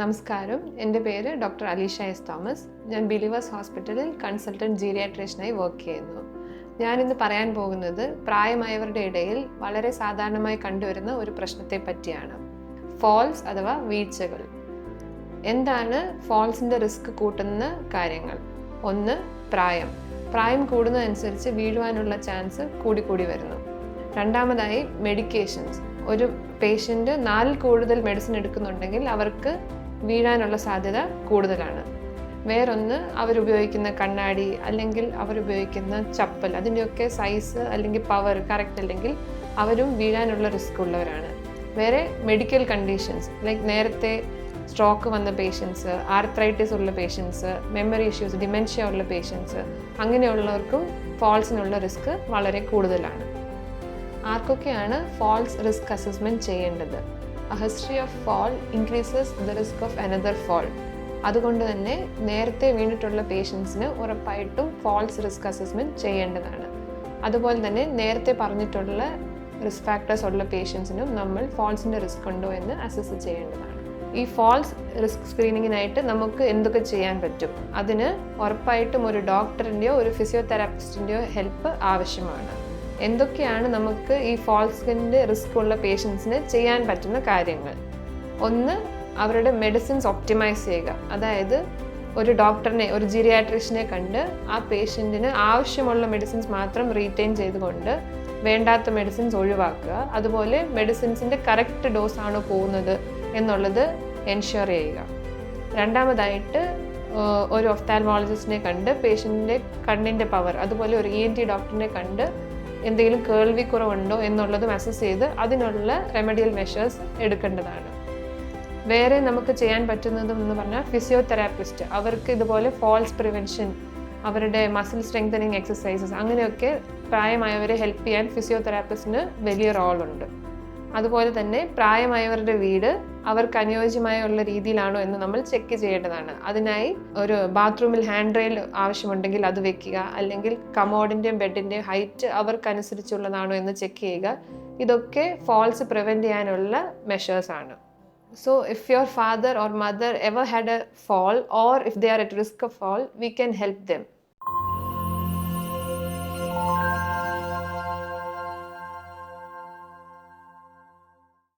നമസ്കാരം. എന്റെ പേര് ഡോക്ടർ അലീഷ എസ് തോമസ്. ഞാൻ ബിലീവേഴ്സ് ഹോസ്പിറ്റലിൽ കൺസൾട്ടന്റ് ജീരിയാട്രീഷനായി വർക്ക് ചെയ്യുന്നു. ഞാനിന്ന് പറയാൻ പോകുന്നത് പ്രായമായവരുടെ ഇടയിൽ വളരെ സാധാരണമായി കണ്ടുവരുന്ന ഒരു പ്രശ്നത്തെ പറ്റിയാണ്. ഫോൾസ് അഥവാ വീഴ്ചകൾ. എന്താണ് ഫോൾസിന്റെ റിസ്ക് കൂട്ടുന്ന കാര്യങ്ങൾ? ഒന്ന് പ്രായം. പ്രായം കൂടുന്നതനുസരിച്ച് വീഴുവാനുള്ള ചാൻസ് കൂടിക്കൂടി വരുന്നു. രണ്ടാമതായി മെഡിക്കേഷൻസ്. ഒരു പേഷ്യന്റ് നാലിൽ കൂടുതൽ മെഡിസിൻ എടുക്കുന്നുണ്ടെങ്കിൽ അവർക്ക് വീഴാനുള്ള സാധ്യത കൂടുതലാണ്. വേറൊന്ന് അവരുപയോഗിക്കുന്ന കണ്ണാടി അല്ലെങ്കിൽ അവരുപയോഗിക്കുന്ന ചപ്പൽ അതിന്റെയൊക്കെ സൈസ് അല്ലെങ്കിൽ പവർ കറക്റ്റ് അല്ലെങ്കിൽ അവരും വീഴാനുള്ള റിസ്ക് ഉള്ളവരാണ്. വേറെ മെഡിക്കൽ കണ്ടീഷൻസ് ലൈക്ക് നേരത്തെ സ്ട്രോക്ക് വന്ന പേഷ്യൻസ് ആർത്രൈറ്റിസ് ഉള്ള പേഷ്യൻസ് മെമ്മറി ഇഷ്യൂസ് ഡിമെൻഷ്യ ഉള്ള പേഷ്യൻസ് അങ്ങനെയുള്ളവർക്കും ഫോൾസിനുള്ള റിസ്ക് വളരെ കൂടുതലാണ്. ആർക്കൊക്കെയാണ് ഫോൾസ് റിസ്ക് അസസ്മെന്റ് ചെയ്യേണ്ടത്? A history of fall increases the risk of another fall അതുകൊണ്ട് തന്നെ നേരത്തെ വീണിട്ടുള്ള പേഷ്യൻസിന് ഉറപ്പായിട്ടും ഫോൾസ് റിസ്ക് അസസ്മെന്റ് ചെയ്യേണ്ടതാണ്. അതുപോലെ തന്നെ നേരത്തെ പറഞ്ഞിട്ടുള്ള റിസ്ക് ഫാക്ടേഴ്സ് ഉള്ള പേഷ്യൻസിനും നമ്മൾ ഫോൾസിന്റെ റിസ്ക് ഉണ്ടോ എന്ന് അസസ് ചെയ്യേണ്ടതാണ്. ഈ ഫോൾസ് റിസ്ക് സ്ക്രീനിങ്ങിനായിട്ട് നമുക്ക് എന്തൊക്കെ ചെയ്യാൻ പറ്റും? അതിന് ഉറപ്പായിട്ടും ഒരു ഡോക്ടറിന്റെയോ ഒരു ഫിസിയോതെറാപ്പിസ്റ്റിന്റെയോ ഹെൽപ്പ് ആവശ്യമാണ്. എന്തൊക്കെയാണ് നമുക്ക് ഈ ഫോൾസിന്റെ റിസ്ക് ഉള്ള പേഷ്യൻസിന് ചെയ്യാൻ പറ്റുന്ന കാര്യങ്ങൾ? ഒന്ന് അവരുടെ മെഡിസിൻസ് ഒപ്റ്റിമൈസ് ചെയ്യുക. അതായത് ഒരു ഡോക്ടറിനെ ഒരു ജിറിയാട്രിഷനെ കണ്ട് ആ പേഷ്യന്റിന് ആവശ്യമുള്ള മെഡിസിൻസ് മാത്രം റീറ്റെയിൻ ചെയ്തുകൊണ്ട് വേണ്ടാത്ത മെഡിസിൻസ് ഒഴിവാക്കുക. അതുപോലെ മെഡിസിൻസിന്റെ കറക്റ്റ് ഡോസ് ആണോ പോകുന്നത് എന്നുള്ളത് എൻഷുർ ചെയ്യുക. രണ്ടാമതായിട്ട് ഒരു ഒഫ്താൽമോളജിസ്റ്റിനെ കണ്ട് പേഷ്യന്റിന്റെ കണ്ണിന്റെ പവർ അതുപോലെ ഒരു ഇ എൻ ടി ഡോക്ടറിനെ കണ്ട് എന്തെങ്കിലും കേൾവി കുറവുണ്ടോ എന്നുള്ളതും അസസ് ചെയ്ത് അതിനുള്ള റെമഡിയൽ മെഷേഴ്സ് എടുക്കേണ്ടതാണ്. വേറെ നമുക്ക് ചെയ്യാൻ പറ്റുന്നതും എന്ന് പറഞ്ഞാൽ ഫിസിയോതെറാപ്പിസ്റ്റ് അവർക്ക് ഇതുപോലെ ഫോൾസ് പ്രിവെൻഷൻ അവരുടെ മസിൽ സ്ട്രെങ്തനിങ് എക്സസൈസസ് അങ്ങനെയൊക്കെ പ്രായമായവരെ ഹെൽപ്പ് ചെയ്യാൻ ഫിസിയോതെറാപ്പിസ്റ്റിന് വലിയ റോളുണ്ട് അതുപോലെ തന്നെ പ്രായമായവരുടെ വീട് അവർക്ക് അനുയോജ്യമായുള്ള രീതിയിലാണോ എന്ന് നമ്മൾ ചെക്ക് ചെയ്യേണ്ടതാണ്. അതിനായി ഒരു ബാത്റൂമിൽ ഹാൻഡ് റെയിൽ ആവശ്യമുണ്ടെങ്കിൽ അത് വെക്കുക അല്ലെങ്കിൽ കമോഡിന്റെയും ബെഡിന്റെയും ഹൈറ്റ് അവർക്ക് അനുസരിച്ചുള്ളതാണോ എന്ന് ചെക്ക് ചെയ്യുക. ഇതൊക്കെ ഫോൾസ് പ്രിവെന്റ് ചെയ്യാനുള്ള മെഷേഴ്സ് ആണ്. So if your father or mother ever had a fall or if they are at risk fall we can help them.